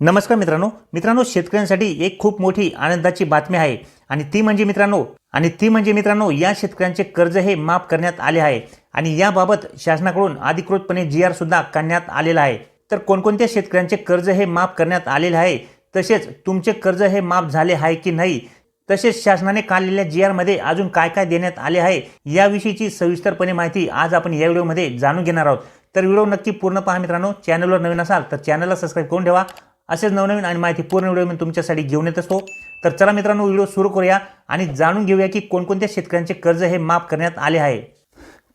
नमस्कार मित्रांनो. मित्रांनो शेतकऱ्यांसाठी एक खूप मोठी आनंदाची बातमी आहे. आणि ती म्हणजे मित्रांनो आणि ती म्हणजे मित्रांनो या शेतकऱ्यांचे कर्ज हे माफ करण्यात आले आहे. आणि याबाबत शासनाकडून अधिकृतपणे जी आर सुद्धा काढण्यात आलेला आहे. तर कोणकोणत्या शेतकऱ्यांचे कर्ज हे माफ करण्यात आलेले आहे? तसेच तुमचे कर्ज हे माफ झाले आहे की नाही? तसेच शासनाने काढलेल्या जी आरमध्ये अजून काय काय देण्यात आले आहे? याविषयीची सविस्तरपणे माहिती आज आपण या व्हिडिओमध्ये जाणून घेणार आहोत. तर व्हिडिओ नक्की पूर्ण पहा मित्रांनो. चॅनलवर नवीन असाल तर चॅनलला सबस्क्राईब करून ठेवा. असेच नवनवीन आणि माहिती पूर्ण व्हिडिओ मी तुमच्यासाठी घेऊन येत असतो. तर चला मित्रांनो व्हिडिओ सुरू करूया आणि जाणून घेऊया की कोणकोणत्या शेतकऱ्यांचे कर्ज हे माफ करण्यात आले आहे.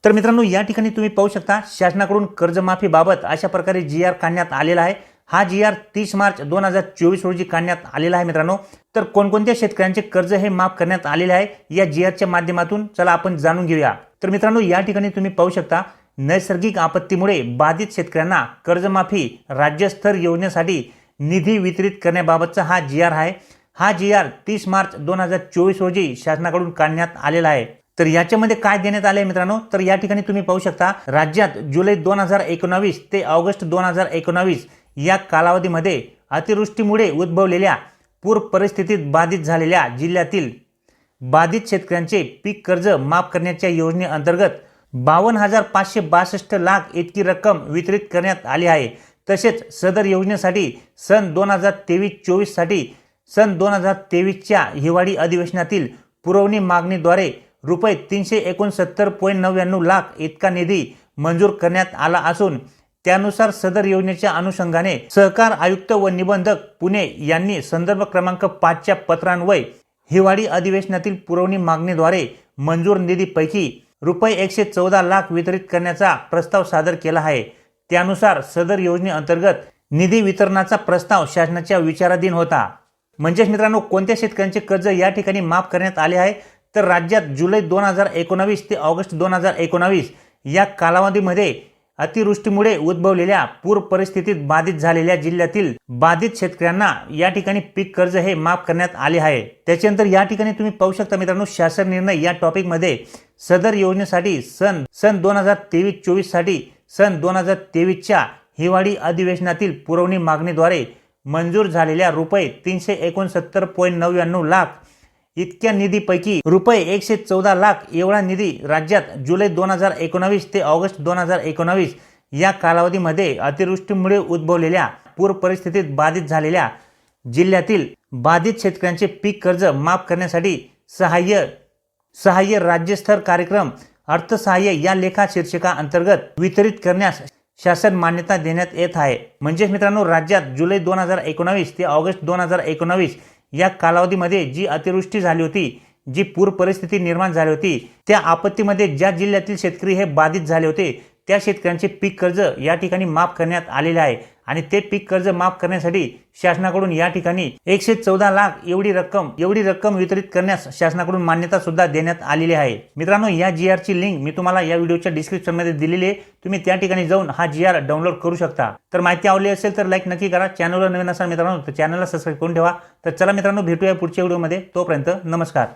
तर मित्रांनो या ठिकाणी तुम्ही पाहू शकता शासनाकडून कर्जमाफीबाबत अशा प्रकारे जी आर काढण्यात आलेला आहे. हा जी आर तीस मार्च दोन हजार चोवीस रोजी काढण्यात आलेला आहे मित्रांनो. तर कोणकोणत्या शेतकऱ्यांचे कर्ज हे माफ करण्यात आलेले आहे या जी आरच्या माध्यमातून चला आपण जाणून घेऊया. तर मित्रांनो या ठिकाणी तुम्ही पाहू शकता नैसर्गिक आपत्तीमुळे बाधित शेतकऱ्यांना कर्जमाफी राज्यस्तर योजनेसाठी निधी वितरित करण्याबाबतचा हा जी आर आहे. हा जी आर तीस मार्च दोन हजार चोवीस रोजी शासनाकडून काढण्यात आलेला आहे. तर याच्यामध्ये काय देण्यात आले मित्रांनो? तर या ठिकाणी तुम्ही पाहू शकता राज्यात जुलै दोन हजार एकोणावीस ते ऑगस्ट दोन हजार एकोणावीस या कालावधीमध्ये अतिवृष्टीमुळे उद्भवलेल्या पूर परिस्थितीत बाधित झालेल्या जिल्ह्यातील बाधित शेतकऱ्यांचे पीक कर्ज माफ करण्याच्या योजनेअंतर्गत बावन्न हजार पाचशे बासष्ट लाख इतकी रक्कम वितरित करण्यात आली आहे. तसेच सदर योजनेसाठी सन दोन हजार तेवीस चोवीससाठी सन दोन हजार तेवीसच्या हिवाळी अधिवेशनातील पुरवणी मागणीद्वारे रुपये तीनशे एकोणसत्तर पॉईंट नव्याण्णव लाख इतका निधी मंजूर करण्यात आला असून त्यानुसार सदर योजनेच्या अनुषंगाने सहकार आयुक्त व निबंधक पुणे यांनी संदर्भ क्रमांक पाचच्या पत्रान्वय हिवाळी अधिवेशनातील पुरवणी मागणीद्वारे मंजूर निधीपैकी रुपये एकशे चौदा लाख वितरित करण्याचा प्रस्ताव सादर केला आहे. त्यानुसार सदर योजनेअंतर्गत निधी वितरणाचा प्रस्ताव शासनाच्या विचाराधीन होता. म्हणजेच मित्रांनो कोणत्या शेतकऱ्यांचे कर्ज या ठिकाणी माफ करण्यात आले आहे? तर राज्यात जुलै दोन हजार एकोणावीस ते ऑगस्ट दोन हजार एकोणावीस या कालावधीमध्ये अतिवृष्टीमुळे उद्भवलेल्या पूर परिस्थितीत बाधित झालेल्या जिल्ह्यातील बाधित शेतकऱ्यांना या ठिकाणी पीक कर्ज हे माफ करण्यात आले आहे. त्याच्यानंतर या ठिकाणी तुम्ही पाहू शकता मित्रांनो शासन निर्णय या टॉपिकमध्ये सदर योजनेसाठी सन सन दोन हजार तेवीस चोवीससाठी सन दोन हजार तेवीसच्या हिवाळी अधिवेशनातील पुरवणी मागणीद्वारे मंजूर झालेल्या रुपये तीनशे एकोणसत्तर पॉईंट नव्याण्णव लाख इतक्या निधीपैकी रुपये एकशे चौदा लाख एवढा निधी राज्यात जुलै दोन हजार एकोणावीस ते ऑगस्ट दोन हजार एकोणावीस या कालावधीमध्ये अतिवृष्टीमुळे उद्भवलेल्या पूर परिस्थितीत बाधित झालेल्या जिल्ह्यातील बाधित शेतकऱ्यांचे पीक कर्ज माफ करण्यासाठी सहाय्य सहाय्य राज्यस्तर कार्यक्रम अर्थसहाय्य या लेखा शीर्षका अंतर्गत वितरित करण्यास शासन मान्यता देण्यात येत आहे. म्हणजेच मित्रांनो राज्यात जुलै दोन हजार एकोणावीस ते ऑगस्ट दोन हजार एकोणावीस या कालावधीमध्ये जी अतिवृष्टी झाली होती जी पूर परिस्थिती निर्माण झाली होती त्या आपत्तीमध्ये ज्या जिल्ह्यातील शेतकरी हे बाधित झाले होते त्या शेतकऱ्यांचे पीक कर्ज या ठिकाणी माफ करण्यात आलेले आहे. आणि ते पीक कर्ज माफ करण्यासाठी शासनाकडून या ठिकाणी एकशे चौदा लाख एवढी रक्कम एवढी रक्कम वितरित करण्यास शासनाकडून मान्यता सुद्धा देण्यात आलेली आहे. मित्रांनो या जी आरची लिंक मी तुम्हाला या व्हिडिओच्या डिस्क्रिप्शनमध्ये दिलेली आहे. तुम्ही त्या ठिकाणी जाऊन हा जी आर डाउनलोड करू शकता. तर माहिती आवडली असेल तर लाईक नक्की करा. चॅनलवर नवीन असाल मित्रांनो तर चॅनलला सबस्क्राईब करून ठेवा. तर चला मित्रांनो भेटूया पुढच्या व्हिडिओमध्ये. तोपर्यंत नमस्कार.